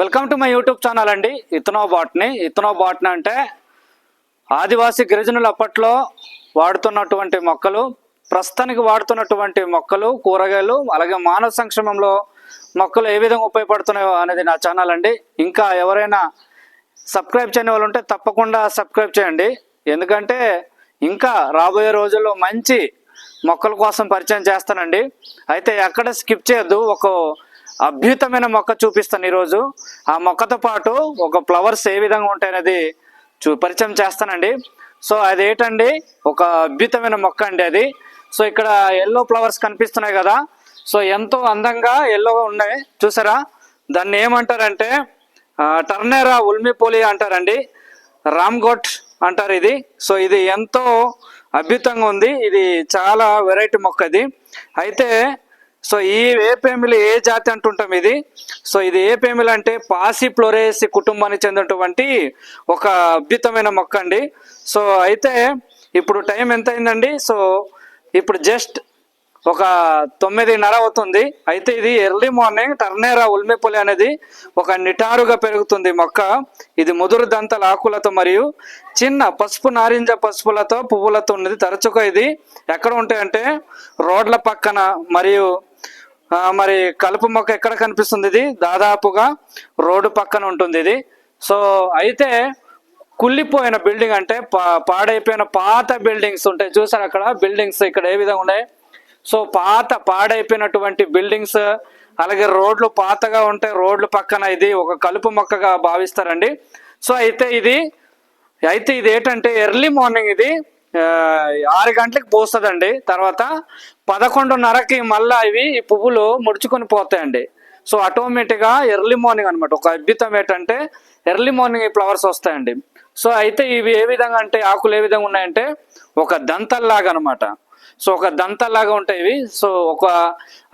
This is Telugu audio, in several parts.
Welcome to my YouTube channel అండి. ఇతనో బాట్ని. ఇతనో బాట్ని అంటే ఆదివాసీ గిరిజనులు అప్పట్లో వాడుతున్నటువంటి మొక్కలు ప్రస్తుతానికి వాడుతున్నటువంటి మొక్కలు కూరగాయలు అలాగే మానవ సంక్షేమంలో మొక్కలు ఏ విధంగా ఉపయోగపడుతున్నాయో అనేది నా ఛానల్ అండి. ఇంకా ఎవరైనా సబ్స్క్రైబ్ చేయని వాళ్ళు ఉంటే తప్పకుండా సబ్స్క్రైబ్ చేయండి. ఎందుకంటే ఇంకా రాబోయే రోజుల్లో మంచి మొక్కల కోసం పరిచయం చేస్తానండి. అయితే ఎక్కడ స్కిప్ చేయొద్దు. ఒక అద్భుతమైన మొక్క చూపిస్తాను ఈరోజు. ఆ మొక్కతో పాటు ఒక ఫ్లవర్స్ ఏ విధంగా ఉంటాయనేది చూ పరిచయం చేస్తానండి. సో అది ఏంటండి ఒక అద్భుతమైన మొక్క అండి అది. సో ఇక్కడ ఎల్లో ఫ్లవర్స్ కనిపిస్తున్నాయి కదా. సో ఎంతో అందంగా ఎల్లోగా ఉన్నాయి. చూసారా? దాన్ని ఏమంటారంటే టర్నేరా ఉల్మిపోలి అంటారండి. రామ్గోట్ అంటారు ఇది. సో ఇది ఎంతో అద్భుతంగా ఉంది. ఇది చాలా వెరైటీ మొక్క ఇది. అయితే సో ఈ ఏపేమిలి ఏ జాతి అంటుంటాం ఇది? సో ఇది ఏపేమిలి అంటే పాసి ఫ్లోరేసి కుటుంబానికి చెందినటువంటి ఒక అద్భుతమైన మొక్క అండి. సో అయితే ఇప్పుడు టైం ఎంత అయిందండి సో ఇప్పుడు జస్ట్ ఒక తొమ్మిదిన్నర అవుతుంది. అయితే ఇది ఎర్లీ మార్నింగ్ టర్నేరా ఉల్మిపులి అనేది ఒక నిటారుగా పెరుగుతుంది మొక్క. ఇది ముదురు దంతల ఆకులతో మరియు చిన్న పసుపు నారింజ పసుపులతో పువ్వులతో ఉన్నది. తరచుగా ఇది ఎక్కడ ఉంటాయంటే రోడ్ల పక్కన మరియు మరి కలుపు మొక్క ఎక్కడ కనిపిస్తుంది ఇది? దాదాపుగా రోడ్డు పక్కన ఉంటుంది ఇది. సో అయితే కుళ్ళిపోయిన బిల్డింగ్ అంటే పా- పాడైపోయిన పాత బిల్డింగ్స్ ఉంటాయి. చూసారు అక్కడ? బిల్డింగ్స్ ఇక్కడ ఏ విధంగా ఉన్నాయి? సో పాత పాడైపోయినటువంటి బిల్డింగ్స్ అలాగే రోడ్లు పాతగా ఉంటాయి రోడ్లు పక్కన ఇది ఒక కలుపు మొక్కగా భావిస్తారండి. సో అయితే ఇది అయితే ఇది ఏంటంటే ఎర్లీ మార్నింగ్ ఇది ఆరు గంటలకు పోస్తుందండి. తర్వాత పదకొండున్నరకి మళ్ళీ ఇవి ఈ పువ్వులు ముడుచుకొని పోతాయండి. సో ఆటోమేటిక్గా ఎర్లీ మార్నింగ్ అనమాట ఒక అద్భుతం ఏంటంటే ఎర్లీ మార్నింగ్ ఈ ఫ్లవర్స్ వస్తాయండి. సో అయితే ఇవి ఏ విధంగా అంటే ఆకులు ఏ విధంగా ఉన్నాయంటే ఒక దంతల్లాగా అనమాట సో ఒక దంతల్లాగా ఉంటాయి ఇవి. సో ఒక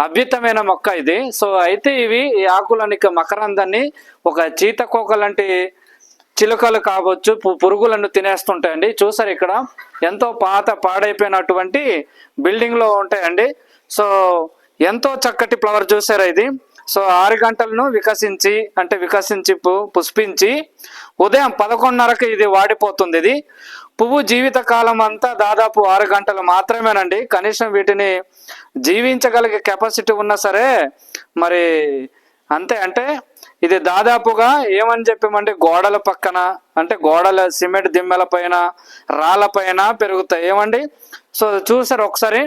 అద్భుతమైన మొక్క ఇది. సో అయితే ఇవి ఈ ఆకులని మకరందాన్ని ఒక చీతకోక లాంటి చిలుకలు కావచ్చు పు- పురుగులను తినేస్తుంటాయండి. చూసారు ఇక్కడ ఎంతో పాత పాడైపోయినటువంటి బిల్డింగ్లో ఉంటాయండి. సో ఎంతో చక్కటి ఫ్లవర్ చూసారా ఇది. సో ఆరు గంటలను వికసించి అంటే వికసించి పుష్పించి ఉదయం పదకొండున్నరకు ఇది వాడిపోతుంది ఇది. పువ్వు జీవిత కాలం అంతా దాదాపు ఆరు గంటలు మాత్రమేనండి. కనీసం వీటిని జీవించగలిగే కెపాసిటీ ఉన్నా సరే మరి అంతే. అంటే ఇది దాదాపుగా ఏమని చెప్పామంటే గోడల పక్కన అంటే గోడల సిమెంట్ దిమ్మెల పైన రాళ్ళ పైన పెరుగుతాయి. ఏమండి? సో చూసారు ఒకసారి?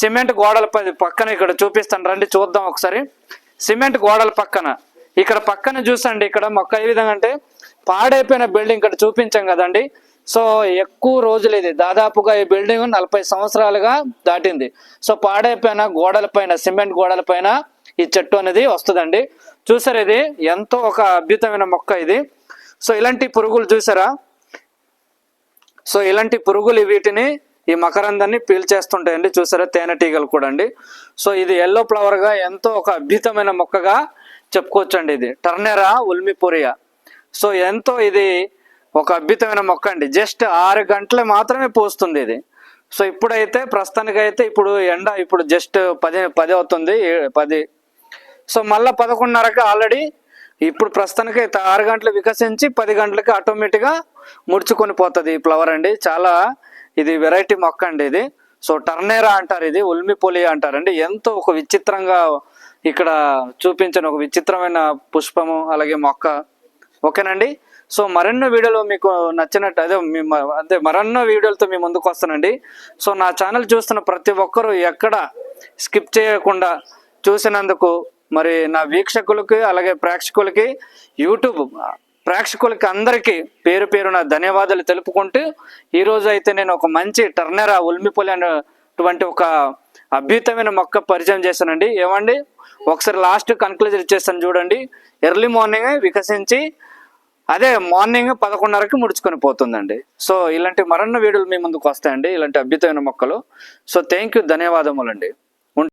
సిమెంట్ గోడల పక్కన ఇక్కడ చూపిస్తాను. రండి చూద్దాం ఒకసారి. సిమెంట్ గోడల పక్కన. ఇక్కడ పక్కన చూసండి ఇక్కడ మొక్క ఏ విధంగా అంటే పాడైపోయిన బిల్డింగ్ ఇక్కడ చూపించాం కదండి. సో ఎక్కువ రోజులు ఇది. దాదాపుగా ఈ బిల్డింగ్ నలభై సంవత్సరాలుగా దాటింది. సో పాడైపోయిన గోడల పైన సిమెంట్ గోడల పైన ఈ చెట్టు అనేది వస్తుందండి. చూసారు ఇది? ఎంతో ఒక అద్భుతమైన మొక్క ఇది. సో ఇలాంటి పురుగులు చూసారా? సో ఇలాంటి పురుగులు వీటిని ఈ మకరందాన్ని పీల్చేస్తుంటాయండి. చూసారా? తేనెటీగలు కూడా అండి. సో ఇది ఎల్లో ఫ్లవర్గా ఎంతో ఒక అద్భుతమైన మొక్కగా చెప్పుకోవచ్చండి ఇది. టర్నెరా ఉల్మిపురియా సో ఎంతో ఇది ఒక అద్భుతమైన మొక్క అండి. జస్ట్ ఆరు గంటలు మాత్రమే పోస్తుంది ఇది. సో ఇప్పుడైతే ప్రస్తుతానికైతే ఇప్పుడు ఎండ ఇప్పుడు జస్ట్ పది పది అవుతుంది. పది సో మళ్ళీ పదకొండున్నరకి ఆల్రెడీ ఇప్పుడు ప్రస్తుతానికి అయితే ఆరు గంటలు వికసించి పది గంటలకి ఆటోమేటిక్గా ముడుచుకొని పోతుంది ఈ ఫ్లవర్ అండి. చాలా ఇది వెరైటీ మొక్క అండి ఇది. సో టర్నేరా అంటారు ఇది ఉల్మి పొలి అంటారండి. ఎంతో ఒక విచిత్రంగా ఇక్కడ చూపించిన ఒక విచిత్రమైన పుష్పము అలాగే మొక్క. ఓకేనండి? సో మరెన్నో వీడియోలు మీకు నచ్చినట్టు అదే మీ అదే మరెన్నో వీడియోలతో మీ ముందుకు వస్తానండి. సో నా ఛానల్ చూస్తున్న ప్రతి ఒక్కరూ ఎక్కడ స్కిప్ చేయకుండా చూసినందుకు మరి నా వీక్షకులకి అలాగే ప్రేక్షకులకి యూట్యూబ్ ప్రేక్షకులకి అందరికీ పేరు పేరున ధన్యవాదాలు తెలుపుకుంటూ ఈరోజు అయితే నేను ఒక మంచి టర్నెరా ఉల్మిపొలి అనేటువంటి ఒక అద్భుతమైన మొక్క పరిచయం చేశానండి. ఏమండి? ఒకసారి లాస్ట్ కన్క్లూజన్ ఇచ్చేస్తాను చూడండి. ఎర్లీ మార్నింగ్ వికసించి అదే మార్నింగ్ పదకొండున్నరకి ముడుచుకొని పోతుందండి. సో ఇలాంటి మరన్న వీడియోలు మీ ముందుకు వస్తాయండి. ఇలాంటి అద్భుతమైన మొక్కలు. సో థ్యాంక్ యూ ధన్యవాదములండి.